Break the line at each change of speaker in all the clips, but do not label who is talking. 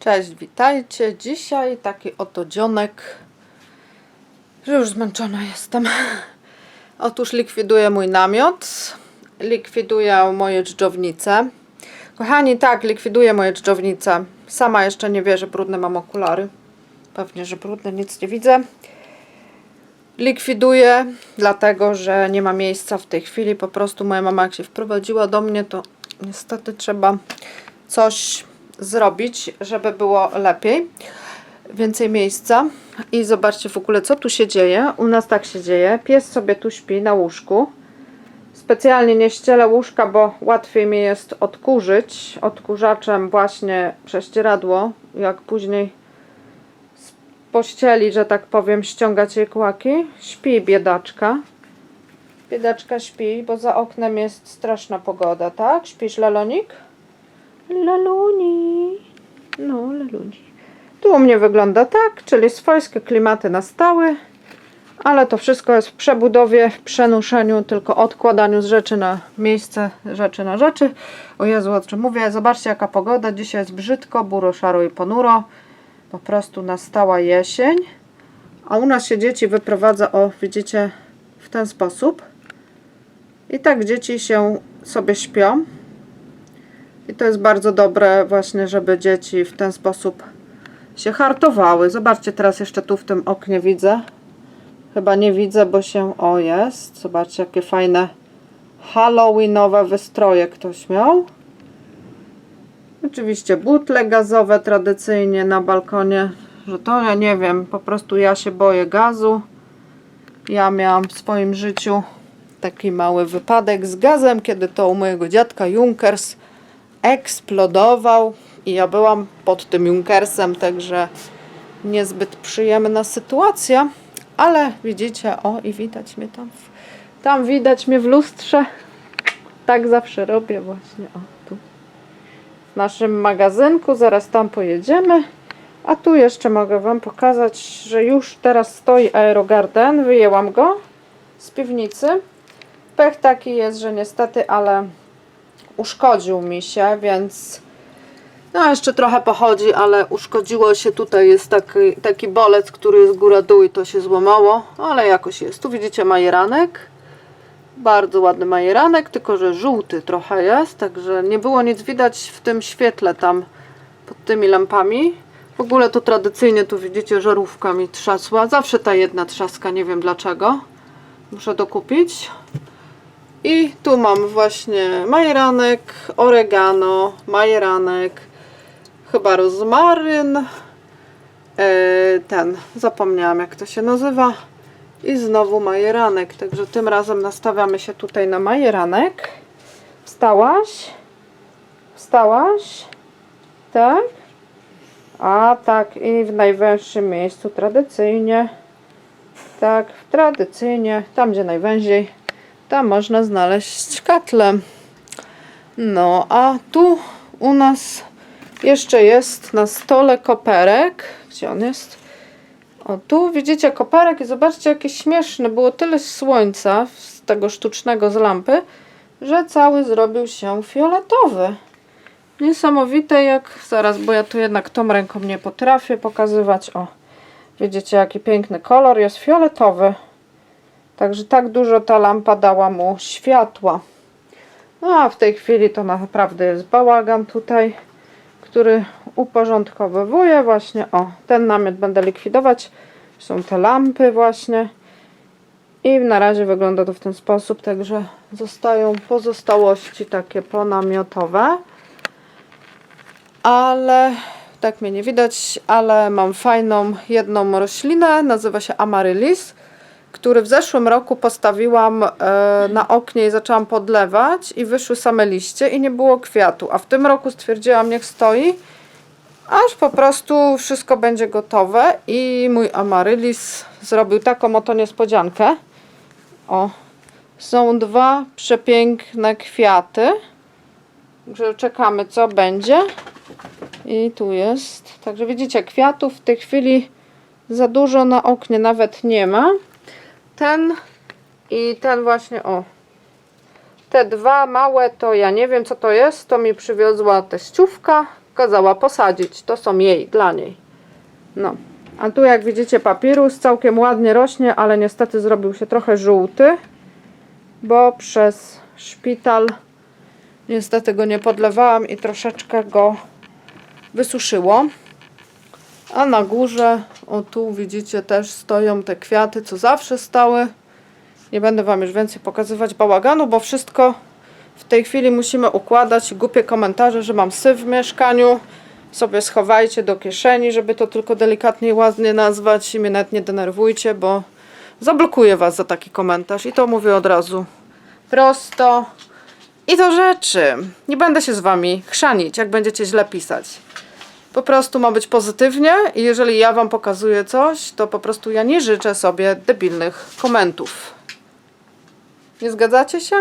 Cześć, witajcie. Dzisiaj taki oto dzionek, że już zmęczona jestem. Otóż likwiduję mój namiot, likwiduję moje dżdżownice. Kochani, tak, likwiduję moje dżdżownice. Sama jeszcze nie wierzę, brudne mam okulary. Pewnie, że brudne, nic nie widzę. Likwiduję, dlatego że nie ma miejsca w tej chwili. Po prostu moja mama, jak się wprowadziła do mnie, to niestety trzeba coś zrobić, żeby było lepiej. Więcej miejsca. I zobaczcie w ogóle, co tu się dzieje. U nas tak się dzieje. Pies sobie tu śpi na łóżku. Specjalnie nie ścielę łóżka, bo łatwiej mi jest odkurzyć odkurzaczem właśnie prześcieradło, jak później z pościeli, że tak powiem, ściągać jej kłaki. Śpi biedaczka. Biedaczka śpi, bo za oknem jest straszna pogoda, tak? Śpisz, Lalonik? Laluni. No, laluni. Tu u mnie wygląda tak, czyli swojskie klimaty nastały, ale to wszystko jest w przebudowie, w przenoszeniu, tylko odkładaniu z rzeczy na miejsce, rzeczy na rzeczy. O Jezu, o czym mówię? Zobaczcie jaka pogoda. Dzisiaj jest brzydko, buro, szaro i ponuro. Po prostu nastała jesień. A u nas się dzieci wyprowadza, o widzicie, w ten sposób. I tak dzieci się sobie śpią. I to jest bardzo dobre właśnie, żeby dzieci w ten sposób się hartowały. Zobaczcie, teraz jeszcze tu w tym oknie widzę. Chyba nie widzę, bo się... O, jest. Zobaczcie, jakie fajne halloweenowe wystroje ktoś miał. Oczywiście butle gazowe tradycyjnie na balkonie. Że to ja nie wiem, po prostu ja się boję gazu. Ja miałam w swoim życiu taki mały wypadek z gazem, kiedy to u mojego dziadka Junkers eksplodował i ja byłam pod tym Junkersem, także niezbyt przyjemna sytuacja, ale widzicie, o i widać mnie tam, w, tam widać mnie w lustrze, tak zawsze robię właśnie, o tu. W naszym magazynku, zaraz tam pojedziemy, a tu jeszcze mogę Wam pokazać, że już teraz stoi Aerogarden, wyjęłam go z piwnicy, pech taki jest, że niestety, ale uszkodził mi się, więc no jeszcze trochę pochodzi, ale uszkodziło się. Tutaj jest taki, taki bolec, który jest góra-dół i to się złamało, ale jakoś jest. Tu widzicie majeranek. Bardzo ładny majeranek, tylko że żółty trochę jest, także nie było nic widać w tym świetle tam pod tymi lampami. W ogóle to tradycyjnie tu widzicie żarówka mi trzasła. Zawsze ta jedna trzaska, nie wiem dlaczego. Muszę dokupić. I tu mam właśnie majeranek, oregano, majeranek, chyba rozmaryn, e, ten, zapomniałam jak to się nazywa i znowu majeranek, także tym razem nastawiamy się tutaj na majeranek. Wstałaś? Wstałaś? Tak? A tak, i w najwęższym miejscu tradycyjnie. Tak, tradycyjnie, tam gdzie najwęziej tam można znaleźć katle. No, a tu u nas jeszcze jest na stole koperek. Gdzie on jest? O, tu widzicie koperek i zobaczcie, jaki śmieszny. Było tyle słońca z tego sztucznego z lampy, że cały zrobił się fioletowy. Niesamowite jak zaraz, bo ja tu jednak tą ręką nie potrafię pokazywać. O, widzicie, jaki piękny kolor jest fioletowy. Także tak dużo ta lampa dała mu światła. No a w tej chwili to naprawdę jest bałagan tutaj, który uporządkowywuje właśnie. O, ten namiot będę likwidować. Są te lampy właśnie. I na razie wygląda to w ten sposób, także zostają pozostałości takie ponamiotowe. Ale tak mnie nie widać, ale mam fajną jedną roślinę, nazywa się amaryllis który w zeszłym roku postawiłam e, na oknie i zaczęłam podlewać i wyszły same liście i nie było kwiatu. A w tym roku stwierdziłam, niech stoi, aż po prostu wszystko będzie gotowe i mój amaryllis zrobił taką oto niespodziankę. O, są dwa przepiękne kwiaty. Także czekamy co będzie. I tu jest. Także widzicie, kwiatów w tej chwili za dużo na oknie nawet nie ma ten i ten właśnie, o. Te dwa małe to ja nie wiem co to jest, to mi przywiozła teściówka. kazała posadzić. To są jej, dla niej. No. A tu jak widzicie papirus całkiem ładnie rośnie, ale niestety zrobił się trochę żółty, bo przez szpital niestety go nie podlewałam i troszeczkę go wysuszyło. A na górze, o tu widzicie też stoją te kwiaty, co zawsze stały. Nie będę Wam już więcej pokazywać bałaganu, bo wszystko w tej chwili musimy układać. Głupie komentarze, że mam syf w mieszkaniu. Sobie schowajcie do kieszeni, żeby to tylko delikatnie i ładnie nazwać. I mnie nawet nie denerwujcie, bo zablokuję Was za taki komentarz. I to mówię od razu prosto. I do rzeczy. Nie będę się z Wami chrzanić, jak będziecie źle pisać. Po prostu ma być pozytywnie i jeżeli ja Wam pokazuję coś, to po prostu ja nie życzę sobie debilnych komentów. Nie zgadzacie się?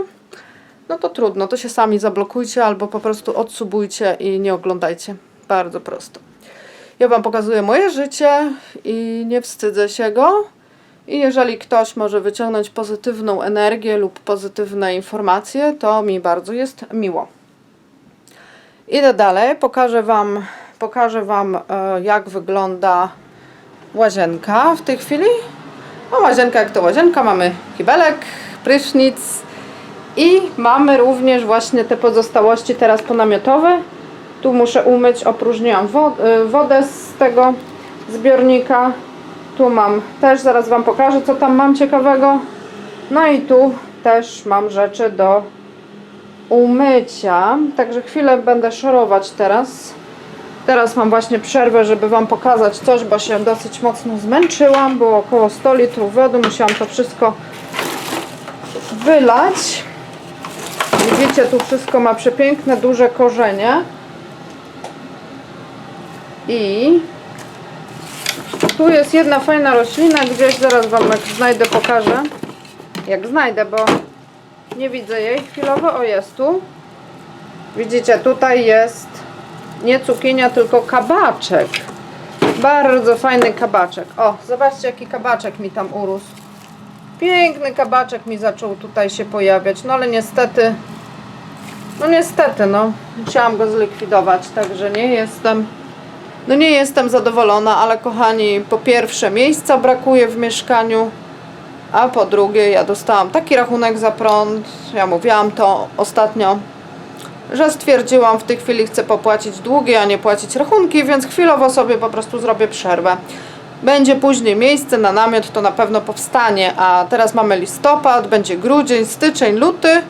No to trudno, to się sami zablokujcie albo po prostu odsubujcie i nie oglądajcie. Bardzo prosto. Ja Wam pokazuję moje życie i nie wstydzę się go. I jeżeli ktoś może wyciągnąć pozytywną energię lub pozytywne informacje, to mi bardzo jest miło. Idę dalej, pokażę Wam, pokażę wam e, jak wygląda łazienka w tej chwili. No łazienka jak to łazienka, mamy kibelek, prysznic i mamy również właśnie te pozostałości teraz ponamiotowe. Tu muszę umyć, opróżniłam e, wodę z tego zbiornika. Tu mam też, zaraz Wam pokażę co tam mam ciekawego. No i tu też mam rzeczy do umycia. Także chwilę będę szorować teraz. Teraz mam właśnie przerwę, żeby Wam pokazać coś, bo się dosyć mocno zmęczyłam. Było około 100 litrów wody, musiałam to wszystko wylać. Widzicie, tu wszystko ma przepiękne, duże korzenie. I tu jest jedna fajna roślina, gdzieś zaraz Wam jak znajdę, pokażę. Jak znajdę, bo nie widzę jej chwilowo. O, jest tu. Widzicie, tutaj jest nie cukinia, tylko kabaczek. Bardzo fajny kabaczek. O, zobaczcie jaki kabaczek mi tam urósł. Piękny kabaczek mi zaczął tutaj się pojawiać. No ale niestety, no niestety, no musiałam go zlikwidować, także nie jestem, no nie jestem zadowolona, ale kochani, po pierwsze miejsca brakuje w mieszkaniu, a po drugie ja dostałam taki rachunek za prąd, ja mówiłam to ostatnio, że stwierdziłam w tej chwili chcę popłacić długi, a nie płacić rachunki, więc chwilowo sobie po prostu zrobię przerwę. Będzie później miejsce na namiot, to na pewno powstanie, a teraz mamy listopad, będzie grudzień, styczeń, luty,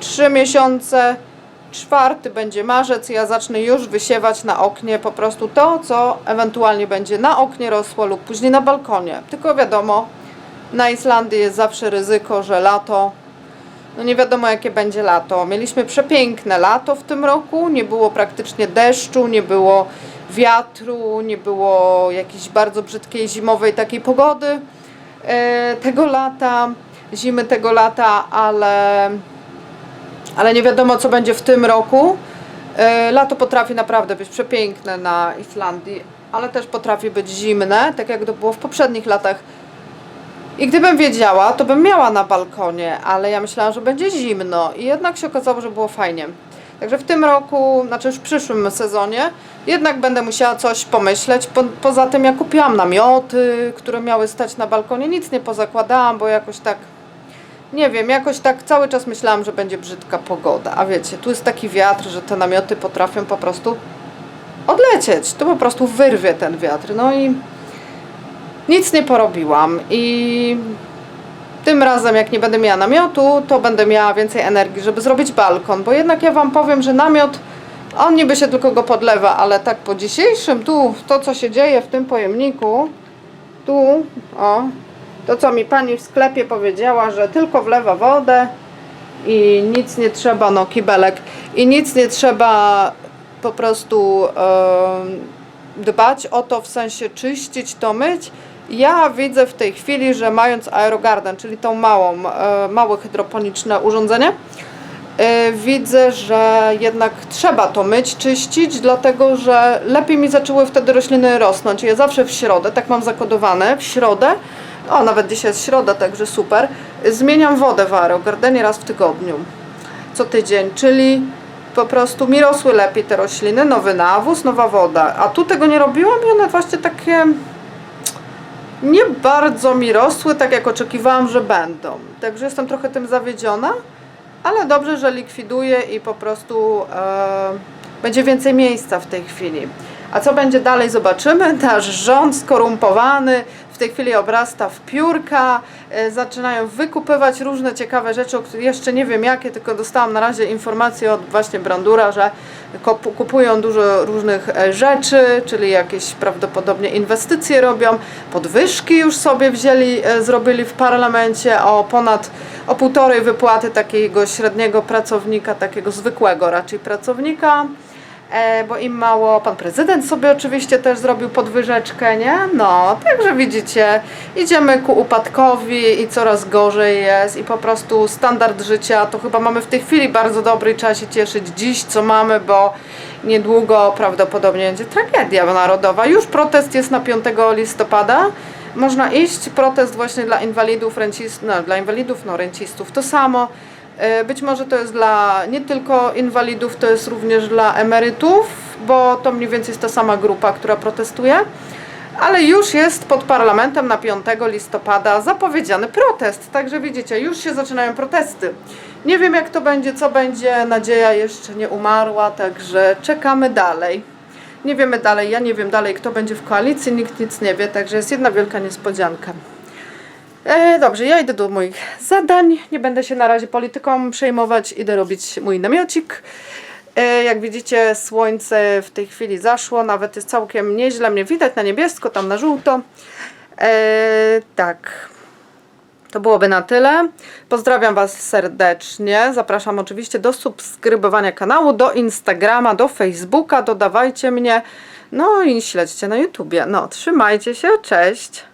trzy miesiące, czwarty będzie marzec, ja zacznę już wysiewać na oknie po prostu to, co ewentualnie będzie na oknie rosło lub później na balkonie. Tylko wiadomo, na Islandii jest zawsze ryzyko, że lato no nie wiadomo jakie będzie lato. Mieliśmy przepiękne lato w tym roku, nie było praktycznie deszczu, nie było wiatru, nie było jakiejś bardzo brzydkiej zimowej takiej pogody e, tego lata, zimy tego lata, ale, ale nie wiadomo co będzie w tym roku. E, lato potrafi naprawdę być przepiękne na Islandii, ale też potrafi być zimne, tak jak to było w poprzednich latach. I gdybym wiedziała, to bym miała na balkonie, ale ja myślałam, że będzie zimno i jednak się okazało, że było fajnie. Także w tym roku, znaczy już w przyszłym sezonie, jednak będę musiała coś pomyśleć. Po, poza tym ja kupiłam namioty, które miały stać na balkonie, nic nie pozakładałam, bo jakoś tak, nie wiem, jakoś tak cały czas myślałam, że będzie brzydka pogoda. A wiecie, tu jest taki wiatr, że te namioty potrafią po prostu odlecieć. To po prostu wyrwie ten wiatr. No i nic nie porobiłam i tym razem jak nie będę miała namiotu, to będę miała więcej energii, żeby zrobić balkon, bo jednak ja Wam powiem, że namiot, on niby się tylko go podlewa, ale tak po dzisiejszym, tu, to co się dzieje w tym pojemniku, tu, o, to co mi pani w sklepie powiedziała, że tylko wlewa wodę i nic nie trzeba, no kibelek, i nic nie trzeba po prostu em, dbać o to, w sensie czyścić to, myć. Ja widzę w tej chwili, że mając Aerogarden, czyli tą małą, e, małe hydroponiczne urządzenie, e, widzę, że jednak trzeba to myć, czyścić, dlatego że lepiej mi zaczęły wtedy rośliny rosnąć. Ja zawsze w środę, tak mam zakodowane, w środę, o nawet dzisiaj jest środa, także super, zmieniam wodę w Aerogardenie raz w tygodniu, co tydzień, czyli po prostu mi rosły lepiej te rośliny, nowy nawóz, nowa woda. A tu tego nie robiłam i one właśnie takie nie bardzo mi rosły tak jak oczekiwałam, że będą. Także jestem trochę tym zawiedziona, ale dobrze, że likwiduję i po prostu e, będzie więcej miejsca w tej chwili. A co będzie dalej zobaczymy. Nasz rząd skorumpowany tej chwili obrasta w piórka, e, zaczynają wykupywać różne ciekawe rzeczy, jeszcze nie wiem jakie, tylko dostałam na razie informację od właśnie Brandura, że kup- kupują dużo różnych e, rzeczy, czyli jakieś prawdopodobnie inwestycje robią, podwyżki już sobie wzięli, e, zrobili w parlamencie o ponad o półtorej wypłaty takiego średniego pracownika, takiego zwykłego raczej pracownika bo im mało. Pan prezydent sobie oczywiście też zrobił podwyżeczkę, nie? No, także widzicie, idziemy ku upadkowi i coraz gorzej jest i po prostu standard życia to chyba mamy w tej chwili bardzo dobry trzeba się cieszyć dziś, co mamy, bo niedługo prawdopodobnie będzie tragedia narodowa. Już protest jest na 5 listopada. Można iść, protest właśnie dla inwalidów, rencistów, no, dla inwalidów, no rencistów to samo. E, Być może to jest dla nie tylko inwalidów, to jest również dla emerytów, bo to mniej więcej jest ta sama grupa, która protestuje. Ale już jest pod parlamentem na 5 listopada zapowiedziany protest. Także widzicie, już się zaczynają protesty. Nie wiem jak to będzie, co będzie. Nadzieja jeszcze nie umarła, także czekamy dalej. Nie wiemy dalej, ja nie wiem dalej, kto będzie w koalicji, nikt nic nie wie, także jest jedna wielka niespodzianka. E, dobrze, ja idę do moich zadań. Nie będę się na razie polityką przejmować. Idę robić mój namiocik. E, jak widzicie, słońce w tej chwili zaszło. Nawet jest całkiem nieźle. Mnie widać na niebiesko, tam na żółto. E, tak. To byłoby na tyle. Pozdrawiam Was serdecznie. Zapraszam oczywiście do subskrybowania kanału, do Instagrama, do Facebooka. Dodawajcie mnie. No i śledźcie na YouTubie. No, trzymajcie się. Cześć.